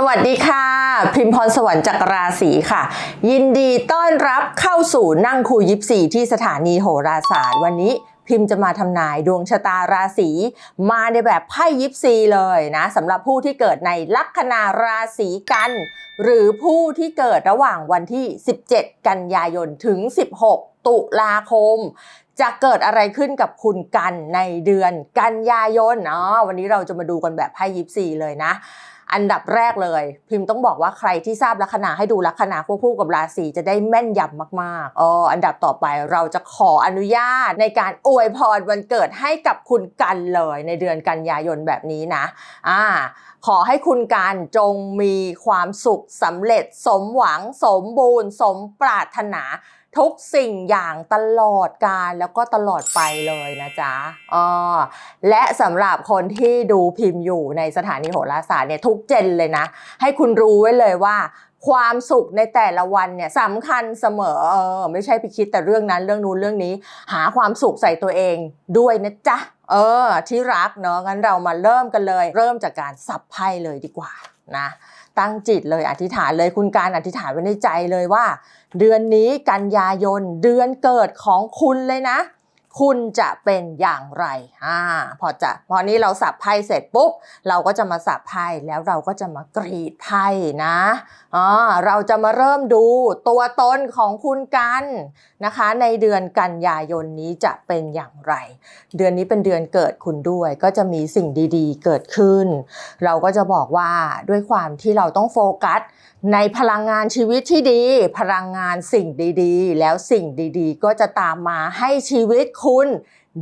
สวัสดีค่ะ พิมพรสวรรค์จากราศีค่ะ ยินดีต้อนรับเข้าสู่นั่งคุยยิปซีที่สถานีโหราศาสตร์วันนี้พิมพ์จะมาทำนายดวงชะตาราศีมาในแบบไพ่ยิปซีเลยนะสำหรับผู้ที่เกิดในลัคนาราศีกัน หรือผู้ที่เกิดระหว่างวันที่ 17 กันยายนถึง 16 ตุลาคม จะเกิดอะไรขึ้นกับคุณกันในเดือนกันยายนอ๋อวันนี้เราจะมาดูกันแบบไพ่ยิปซีเลยนะ อันดับแรกเลย พิมพ์ต้องบอกว่าใครที่ทราบลัคนาให้ดูลัคนาควบคู่กับราศีจะได้แม่นยำมากๆอ๋ออันดับต่อไปเราจะขออนุญาตในการอวยพรวันเกิดให้กับคุณกันเลยในเดือนกันยายนแบบนี้นะอ่าขอให้คุณการจงมีความสุขสำเร็จสมหวังสมบูรณ์ สมปรารถนา ทุกสิ่งอย่างตลอดกาลแล้วก็ตลอดไปเลยนะจ๊ะอ๋อและสำหรับคนที่ดูพิมพ์อยู่ในสถานีโหราศาสตร์เนี่ยทุกเจนเลยนะ ให้คุณรู้ไว้เลยว่าความสุขในแต่ละวันเนี่ยสำคัญเสมอเออไม่ใช่ไปคิดแต่เรื่องนั้นเรื่องนู้นเรื่องนี้ หาความสุขใส่ตัวเองด้วยนะจ๊ะ เออ ที่รักเนาะงั้นเรามาเริ่มกันเลย เริ่มจากการสับไพ่เลยดีกว่านะ ตั้งจิตเลยอธิษฐานเลยคุณการอธิษฐานไว้ในใจเลยว่า เดือนนี้กันยายนเดือนเกิดของคุณเลยนะ คุณจะเป็นอย่างไรอ่าพอจะพอนี้เราสับไพ่เสร็จปุ๊บ เราก็จะมาสับไพ่แล้วเราก็จะมากรีดไพ่นะอ่าเราจะมาเริ่มดูตัวตนของคุณกันนะคะ ในเดือนกันยายนนี้จะเป็นอย่างไร เดือนนี้เป็นเดือนเกิดคุณด้วย ก็จะมีสิ่งดีๆ เกิดขึ้น เราก็จะบอกว่าด้วยความที่เราต้องโฟกัส ในพลังงานชีวิตที่ดี พลังงานสิ่งดีๆ แล้วสิ่งดีๆ ก็จะตามมาให้ชีวิตคุณ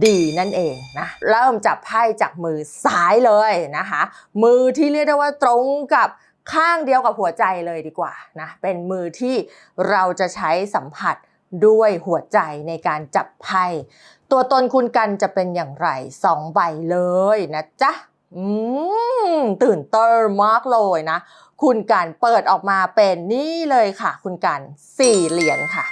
ดีนั่นเองนะเริ่มจับไพ่จากมือซ้ายเลยนะคะ มือที่เรียกได้ว่าตรงกับข้างเดียวกับหัวใจเลยดีกว่านะเป็นมือที่เราจะใช้สัมผัสด้วยหัวใจในการจับไพ่ตัวตนคุณกันจะเป็นอย่างไรสองใบเลยนะจ๊ะอืมตื่นเต้นมากเลยนะ คุณกันเปิดออกมาเป็นนี่เลยค่ะ คุณกันสี่เหรียญค่ะ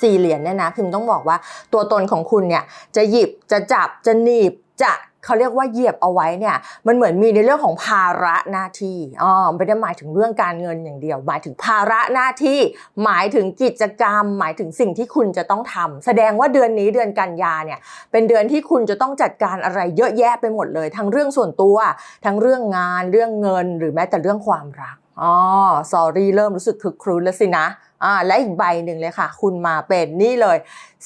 สี่เหรียญเนี่ยนะพิมพ์ต้องบอกว่าตัวตนของคุณเนี่ยจะหยิบจะจับจะหนีบจะ เขาเรียกว่าเหยียบเอาไว้เนี่ยมันเหมือนมีในเรื่องของภาระหน้าที่อ๋อไม่ได้หมายถึงเรื่องการเงินอย่างเดียว หมายถึงภาระหน้าที่ หมายถึงกิจกรรม หมายถึงสิ่งที่คุณจะต้องทำแสดงว่าเดือนนี้เดือนกันยาเนี่ยเป็นเดือนที่คุณจะต้องจัดการอะไรเยอะแยะไปหมดเลย ทั้งเรื่องส่วนตัว ทั้งเรื่องงานเรื่องเงิน หรือแม้แต่เรื่องความรักอ๋อสอรี่เริ่มรู้สึกคึกครื้นแล้วสินะอ่าและอีกใบหนึ่งเลยค่ะ คุณมาเป็นนี่เลย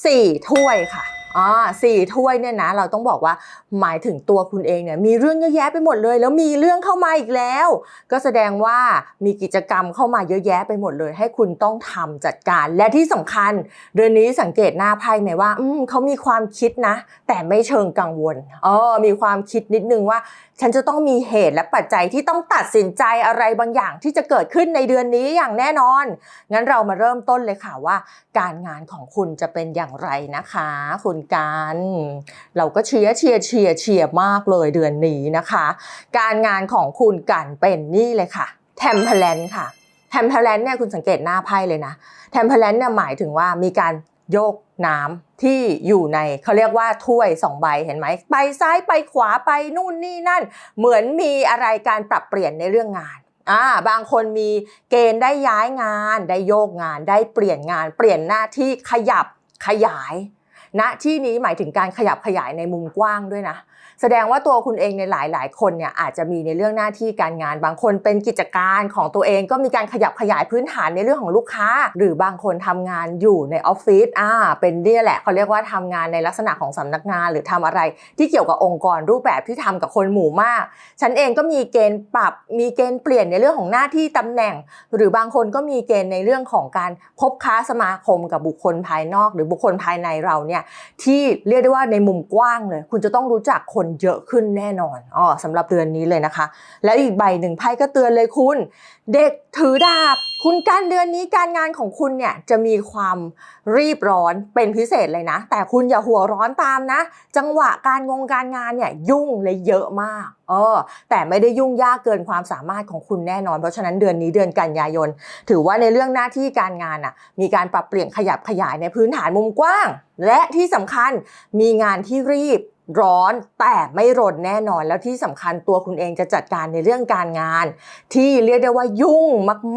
4ถ้วยค่ะ อ่าสี่ถ้วยเนี่ยนะ เราต้องบอกว่าหมายถึงตัวคุณเองเนี่ยมีเรื่องเยอะแยะไปหมดเลย แล้วมีเรื่องเข้ามาอีกแล้ว ก็แสดงว่ามีกิจกรรมเข้ามาเยอะแยะไปหมดเลย ให้คุณต้องทำจัดการ และที่สำคัญ เดือนนี้สังเกตหน้าไพ่ไหมว่า อืมเขามีความคิดนะ แต่ไม่เชิงกังวลเออมีความคิดนิดนึงว่า ฉันจะต้องมีเหตุและปัจจัยที่ต้องตัดสินใจอะไรบางอย่างที่จะเกิดขึ้นในเดือนนี้อย่างแน่นอน งั้นเรามาเริ่มต้นเลยค่ะว่า การงานของคุณจะเป็นอย่างไรนะคะ คุณการเราก็เชียร์เชียร์เชียร์เชียร์มากเลยเดือนนี้นะคะ การงานของคุณกันเป็นนี่เลยค่ะแทมเพลนค่ะแทมเพลนเนี่ยคุณสังเกตหน้าไพ่เลยนะแทมเพลนเนี่ยหมายถึงว่ามีการโยกน้ำที่อยู่ในเขาเรียกว่าถ้วยสองใบเห็นไหมไปซ้ายไปขวาไปนู่นนี่นั่น เหมือนมีอะไรการปรับเปลี่ยนในเรื่องงานอ่าบางคนมีเกณฑ์ได้ย้ายงาน ได้โยกงาน ได้เปลี่ยนงาน เปลี่ยนหน้าที่ขยับขยาย ณที่นี้หมายถึงการขยับขยายในมุมกว้างด้วยนะ แสดงว่าตัวคุณเองในหลาย ๆ คนเนี่ยอาจจะมีในเรื่องหน้าที่การงาน บางคนเป็นกิจการของตัวเองก็มีการขยับขยายพื้นฐานในเรื่องของลูกค้า หรือบางคนทำงานอยู่ในออฟฟิศอ่าเป็นเนี่ยแหละเขาเรียกว่าทำงานในลักษณะของสำนักงานหรือทำอะไร ที่เกี่ยวกับองค์กรรูปแบบที่ทำกับคนหมู่มาก ฉันเองก็มีเกณฑ์ปรับมีเกณฑ์เปลี่ยนในเรื่องของหน้าที่ตำแหน่ง หรือบางคนก็มีเกณฑ์ในเรื่องของการคบค้าสมาคมกับบุคคลภายนอก หรือบุคคลภายในเราเนี่ยที่เรียกได้ว่าในมุมกว้างเลย คุณจะต้องรู้จักคนเยอะขึ้นแน่นอนอ๋อสำหรับเดือนนี้เลยนะคะ แล้วอีกใบหนึ่งไพ่ก็เตือนเลยคุณ เด็กถือดาบ คุณการเดือนนี้การงานของคุณเนี่ยจะมีความรีบร้อนเป็นพิเศษเลยนะ แต่คุณอย่าหัวร้อนตามนะ จังหวะการงงการงานเนี่ยยุ่งเลยเยอะมากเออแต่ไม่ได้ยุ่งยากเกินความสามารถของคุณแน่นอน เพราะฉะนั้นเดือนนี้เดือนกันยายน ถือว่าในเรื่องหน้าที่การงานอะมีการปรับเปลี่ยนขยับขยายในพื้นฐานมุมกว้าง และที่สำคัญมีงานที่รีบ ร้อนแต่ไม่รนแน่นอนแล้วที่สำคัญตัวคุณเองจะจัดการในเรื่องการงาน ที่เรียกได้ว่ายุ่ง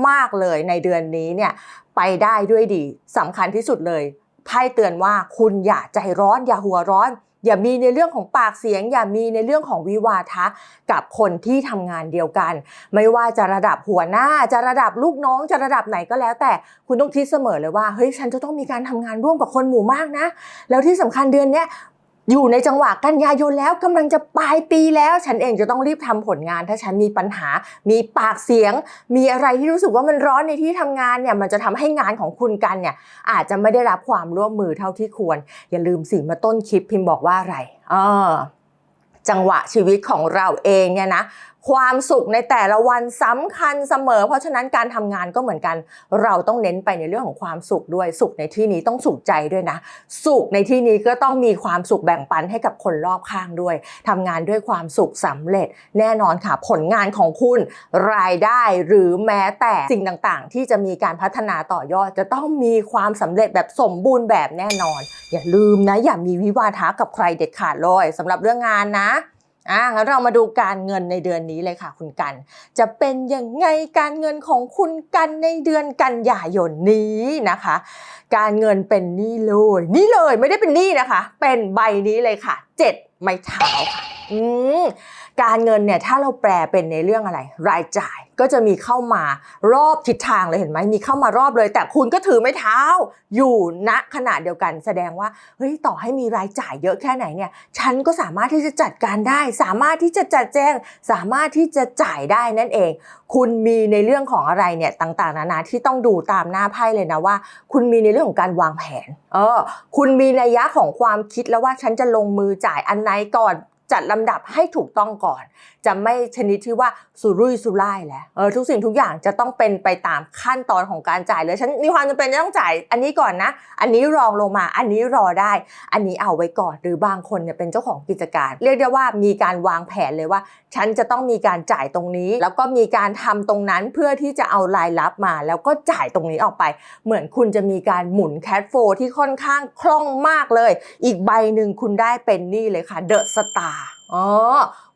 มาก ๆเลยในเดือนนี้เนี่ยไปได้ด้วยดีสำคัญที่สุดเลยไพ่เตือนว่าคุณอย่าใจร้อนอย่าหัวร้อน อย่ามีในเรื่องของปากเสียง อย่ามีในเรื่องของวิวาทะกับคนที่ทำงานเดียวกัน ไม่ว่าจะระดับหัวหน้าจะระดับลูกน้องจะระดับไหนก็แล้ว แต่คุณต้องคิดเสมอเลยว่าเฮ้ยฉันจะต้องมีการทำงานร่วมกับคนหมู่มากนะ แล้วที่สำคัญเดือนเนี้ย อยู่ในจังหวะกันยายนแล้วกำลังจะปลายปีแล้ว ฉันเองจะต้องรีบทำผลงาน ถ้าฉันมีปัญหา มีปากเสียง มีอะไรที่รู้สึกว่ามันร้อนในที่ทำงานเนี่ยมันจะทำให้งานของคุณกันเนี่ยอาจจะไม่ได้รับความร่วมมือเท่าที่ควร อย่าลืมสิมาต้นคลิปพิมพ์บอกว่าอะไรเออจังหวะชีวิตของเราเองเนี่ยนะความสุขในแต่ละวันสำคัญเสมอ เพราะฉะนั้นการทำงานก็เหมือนกัน เราต้องเน้นไปในเรื่องของความสุขด้วยสุขในที่นี้ต้องสุขใจด้วยนะ สุขในที่นี้ก็ต้องมีความสุขแบ่งปันให้กับคนรอบข้างด้วยทำงานด้วยความสุขสำเร็จ แน่นอนค่ะ ผลงานของคุณรายได้หรือแม้แต่สิ่งต่างๆ ที่จะมีการพัฒนาต่อยอด จะต้องมีความสำเร็จแบบสมบูรณ์แบบแน่นอน อย่าลืมนะอย่ามีวิวาทะกับใครเด็ดขาดเลยสำหรับเรื่องงานนะ อะงั้นเรามาดูการเงินในเดือนนี้เลยค่ะ คุณกัน จะเป็นยังไงการเงินของคุณกันในเดือนกันยายนนี้นะคะ การเงินเป็นนี่เลยนี่เลยไม่ได้เป็นนี่นะคะ เป็นใบนี้เลยค่ะเจ็ดไม้เท้าค่ะอืม การเงินเนี่ยถ้าเราแปลเป็นในเรื่องอะไร รายจ่ายก็จะมีเข้ามารอบทิศทางเลยเห็นไหมมีเข้ามารอบเลย แต่คุณก็ถือไม้เท้าอยู่ณขณะเดียวกัน แสดงว่าเฮ้ยต่อให้มีรายจ่ายเยอะแค่ไหนเนี่ยฉันก็สามารถที่จะจัดการได้ สามารถที่จะจัดแจง สามารถที่จะจ่ายได้นั่นเอง คุณมีในเรื่องของอะไรเนี่ยต่างๆนานาที่ต้องดูตามหน้าไพ่เลยนะว่า คุณมีในเรื่องของการวางแผนเออคุณมีระยะของความคิดแล้วว่าฉันจะลงมือจ่ายอันไหนก่อน จัดลำดับให้ถูกต้องก่อน จะไม่ชนิดที่ว่าสุรุ่ยสุร่ายแล้วเออทุกสิ่งทุกอย่างจะต้องเป็นไปตามขั้นตอนของการจ่ายเลยฉันมีความจำเป็นจะต้องจ่ายอันนี้ก่อนนะ อันนี้รองลงมา อันนี้รอได้ อันนี้เอาไว้ก่อน หรือบางคนเนี่ยเป็นเจ้าของกิจการ เรียกได้ว่ามีการวางแผนเลยว่า ฉันจะต้องมีการจ่ายตรงนี้ แล้วก็มีการทำตรงนั้นเพื่อที่จะเอารายรับมา แล้วก็จ่ายตรงนี้ออกไป เหมือนคุณจะมีการหมุนแคชโฟที่ค่อนข้างคล่องมากเลย อีกใบหนึ่งคุณได้เป็นนี่เลยค่ะเดอะสตาร์อ๋อ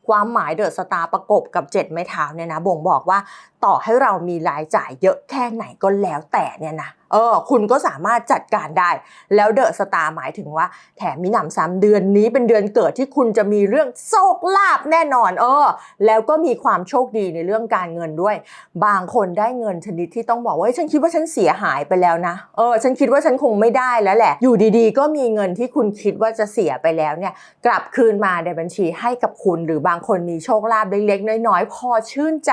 ความหมายเดอะสตาร์ประกบกับเจ็ดไม้เท้าเนี่ยนะบ่งบอกว่า ต่อให้เรามีรายจ่ายเยอะแค่ไหนก็แล้วแต่เนี่ยนะเออคุณก็สามารถจัดการได้ แล้วเดอะสตาร์หมายถึงว่า แถมมีหนำซ้ำเดือนนี้เป็นเดือนเกิดที่คุณจะมีเรื่องโชคลาภแน่นอน เออ แล้วก็มีความโชคดีในเรื่องการเงินด้วย บางคนได้เงินชนิดที่ต้องบอกว่าฉันคิดว่าฉันเสียหายไปแล้วนะเออฉันคิดว่าฉันคงไม่ได้แล้วแหละ อยู่ดีๆ ก็มีเงินที่คุณคิดว่าจะเสียไปแล้วเนี่ย กลับคืนมาในบัญชีให้กับคุณ หรือบางคนมีโชคลาภเล็กๆน้อยๆพอชื่นใจ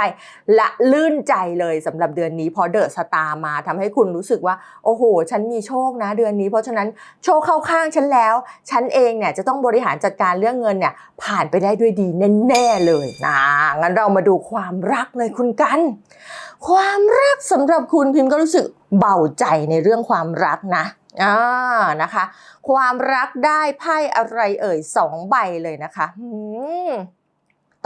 และลืื่นใจเลยสำหรับเดือนนี้พอเดอะสตาร์มาทำให้คุณรู้สึกว่า โอ้โห ฉันมีโชคนะเดือนนี้ เพราะฉะนั้นโชคเข้าข้างฉันแล้ว ฉันเองเนี่ยจะต้องบริหารจัดการเรื่องเงินเนี่ยผ่านไปได้ด้วยดีแน่ๆเลยนะงั้นเรามาดูความรักเลยคุณกัน ความรักสำหรับคุณพิมพ์ก็รู้สึกเบาใจในเรื่องความรักนะอ่านะคะ ความรักได้ไพ่อะไรเอ่ยสองใบเลยนะคะหืม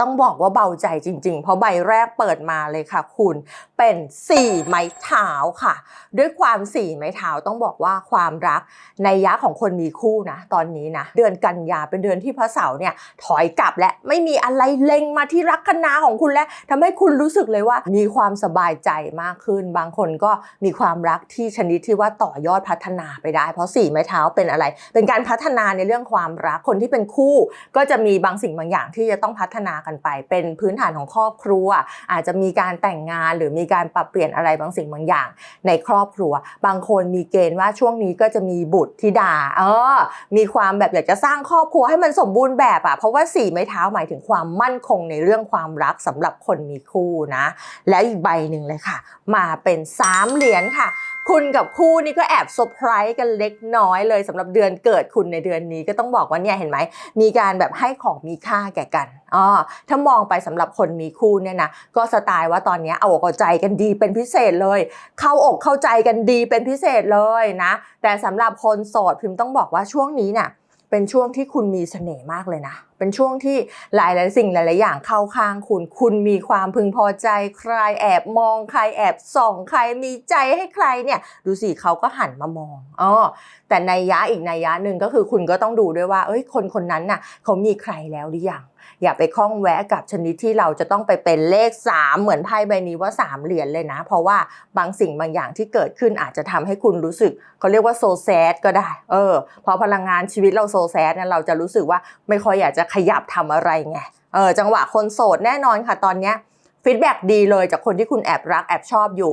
ต้องบอกว่าเบาใจจริง ๆ เพราะใบแรกเปิดมาเลยค่ะ คุณเป็นสี่ไม้เท้าค่ะ ด้วยความสี่ไม้เท้าต้องบอกว่าความรักในยะของคนมีคู่นะ ตอนนี้นะ เดือนกันยาเป็นเดือนที่พระเสาเนี่ยถอยกลับและไม่มีอะไรเล็งมาที่รักคณาของคุณแล้วทำให้คุณรู้สึกเลยว่า มีความสบายใจมากขึ้น บางคนก็มีความรักที่ชนิดที่ว่าต่อยอดพัฒนาไปได้ เพราะสี่ไม้เท้าเป็นอะไร เป็นการพัฒนาในเรื่องความรักคนที่เป็นคู่ ก็จะมีบางสิ่งบางอย่างที่จะต้องพัฒนากันไป เป็นพื้นฐานของครอบครัว อาจจะมีการแต่งงานหรือมีการปรับเปลี่ยนอะไรบางสิ่งบางอย่าง ในครอบครัว บางคนมีเกณฑ์ว่าช่วงนี้ก็จะมีบุตรธิดาเออมีความแบบอยากจะสร้างครอบครัวให้มันสมบูรณ์แบบอะเพราะว่าสี่ไม้เท้าหมายถึงความมั่นคงในเรื่องความรักสำหรับคนมีคู่นะ และอีกใบหนึ่งเลยค่ะ มาเป็นสามเหรียญค่ะ คุณกับคู่นี่ก็แอบเซอร์ไพรส์กันเล็กน้อยเลยสำหรับเดือนเกิดคุณในเดือนนี้ก็ต้องบอกว่าเนี่ยเห็นไหม มีการแบบให้ของมีค่าแก่กันอ๋อถ้ามองไปสำหรับคนมีคู่เนี่ยนะก็สไตล์ว่าตอนนี้เอาอกเอาใจกันดีเป็นพิเศษเลย เข้าอกเข้าใจกันดีเป็นพิเศษเลยนะ แต่สำหรับคนโสดพิมพ์ต้องบอกว่าช่วงนี้เนี่ย เป็นช่วงที่คุณมีเสน่ห์มากเลยนะ เป็นช่วงที่หลายหลายสิ่งหลาย ๆ อย่างเข้าข้างคุณ คุณมีความพึงพอใจ ใครแอบมองใครแอบส่องใครมีใจให้ใครเนี่ย ดูสิเขาก็หันมามองอ๋อแต่ในยะอีกในยยะหนึ่งก็คือคุณก็ต้องดูด้วยว่า เอ้ย คนคนนั้นน่ะเขามีใครแล้วหรือยัง อย่าไปคล้องแวะกับชนิดที่เราจะต้องไปเป็นเลข 3 เหมือนไพ่ใบนี้ว่า 3 เหรียญเลยนะ เพราะว่าบางสิ่งบางอย่างที่เกิดขึ้นอาจจะทำให้คุณรู้สึกเขาเรียกว่าโซแซดก็ได้ เออ พอพลังงานชีวิตเราโซแซดเนี่ยเราจะรู้สึกว่าไม่ค่อยอยากจะขยับทำอะไรไง เออ จังหวะคนโสดแน่นอนค่ะตอนเนี้ย ฟีดแบ็ดีเลยจากคนที่คุณแอบรักแอบชอบอยู่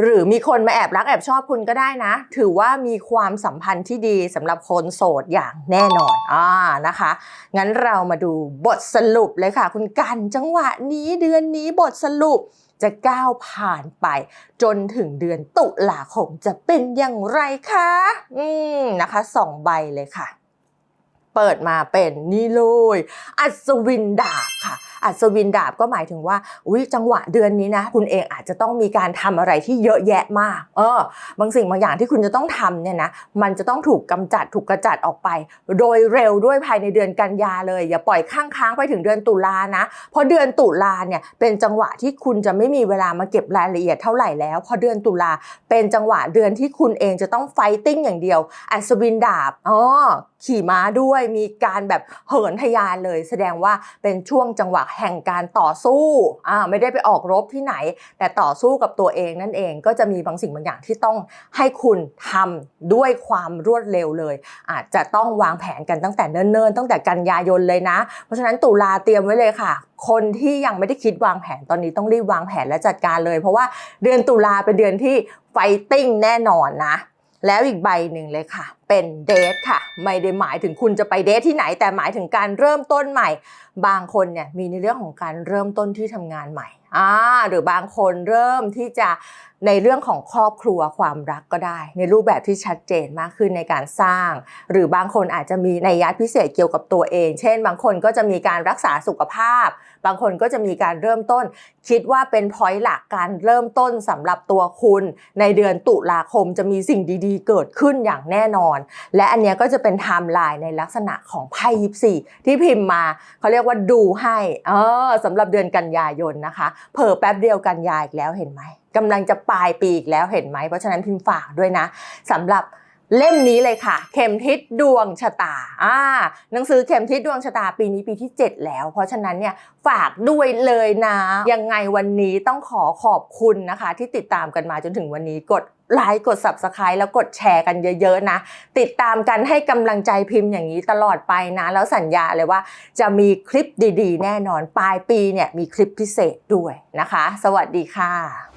หรือมีคนมาแอบรักแอบชอบคุณก็ได้นะ ถือว่ามีความสัมพันธ์ที่ดีสำหรับคนโสดอย่างแน่นอนอ่านะคะ งั้นเรามาดูบทสรุปเลยค่ะ คุณกันจังหวะนี้เดือนนี้บทสรุปจะก้าวผ่านไป จนถึงเดือนตุลาคมจะเป็นอย่างไรคะ อืมนะคะสองใบเลยค่ะ เปิดมาเป็นนี่เลย อัศวินดาบค่ะ อัศวินดาบก็หมายถึงว่าอุ้ยจังหวะเดือนนี้นะ คุณเองอาจจะต้องมีการทำอะไรที่เยอะแยะมาก เออ บางสิ่งบางอย่างที่คุณจะต้องทำเนี่ยนะมันจะต้องถูกกำจัดถูกกระจัดออกไป โดยเร็วด้วยภายในเดือนกันยาเลย อย่าปล่อยข้างค้างไปถึงเดือนตุลานะ เพราะเดือนตุลาเนี่ยเป็นจังหวะที่คุณจะไม่มีเวลามาเก็บรายละเอียดเท่าไหร่แล้วเพราะเดือนตุลาเป็นจังหวะเดือนที่คุณเองจะต้องไฟติ้งอย่างเดียว อัศวินดาบอ๋อขี่ม้าด้วยมีการแบบเหินทะยานเลย แสดงว่าเป็นช่วงจังหวะแห่งการต่อสู้อ่าไม่ได้ไปออกรบที่ไหน แต่ต่อสู้กับตัวเองนั่นเองก็จะมีบางสิ่งบางอย่างที่ต้องให้คุณทำด้วยความรวดเร็วเลย อาจจะต้องวางแผนกันตั้งแต่เนิ่นๆ ตั้งแต่กันยายนเลยนะ เพราะฉะนั้นตุลาเตรียมไว้เลยค่ะ คนที่ยังไม่ได้คิดวางแผนตอนนี้ต้องรีบวางแผนและจัดการเลย เพราะว่าเดือนตุลาเป็นเดือนที่ไฟติ้งแน่นอนนะ แล้วอีกใบหนึ่งเลยค่ะ เป็นเดทค่ะ ไม่ได้หมายถึงคุณจะไปเดทที่ไหน แต่หมายถึงการเริ่มต้นใหม่ บางคนเนี่ยมีในเรื่องของการเริ่มต้นที่ทำงานใหม่อ่าหรือบางคนเริ่มที่จะ ในเรื่องของครอบครัวความรักก็ได้ ในรูปแบบที่ชัดเจนมากขึ้นในการสร้าง หรือบางคนอาจจะมีในยยะพิเศษเกี่ยวกับตัวเอง เช่น บางคนก็จะมีการรักษาสุขภาพ บางคนก็จะมีการเริ่มต้น คิดว่าเป็นพอยต์หลักการเริ่มต้นสำหรับตัวคุณ ในเดือนตุลาคมจะมีสิ่งดีๆ เกิดขึ้นอย่างแน่นอน และอันนี้ก็จะเป็นไทม์ไลน์ในลักษณะของไพ่ยิปซีที่พิมพ์มาเขาเรียกว่าดูให้เออสำหรับเดือนกันยายนนะคะเผลอแป๊บเดียวกันยาอีกแล้วเห็นไหม กำลังจะปลายปีอีกแล้วเห็นไหม เพราะฉะนั้นพิมพ์ฝากด้วยนะสำหรับเล่มนี้เลยค่ะ เข็มทิศดวงชะตาอ่าหนังสือเข็มทิศดวงชะตาปีนี้ปีที่ 7 แล้ว เพราะฉะนั้นเนี่ยฝากด้วยเลยนะ ยังไงวันนี้ต้องขอขอบคุณนะคะ ที่ติดตามกันมาจนถึงวันนี้กดไลค์กด Subscribe แล้วกดแชร์กันเยอะๆนะ ติดตามกันให้กำลังใจพิมพ์อย่างนี้ตลอดไปนะ แล้วสัญญาเลยว่าจะมีคลิปดีๆ แน่นอนปลายปีเนี่ยมีคลิปพิเศษด้วยนะคะ สวัสดีค่ะ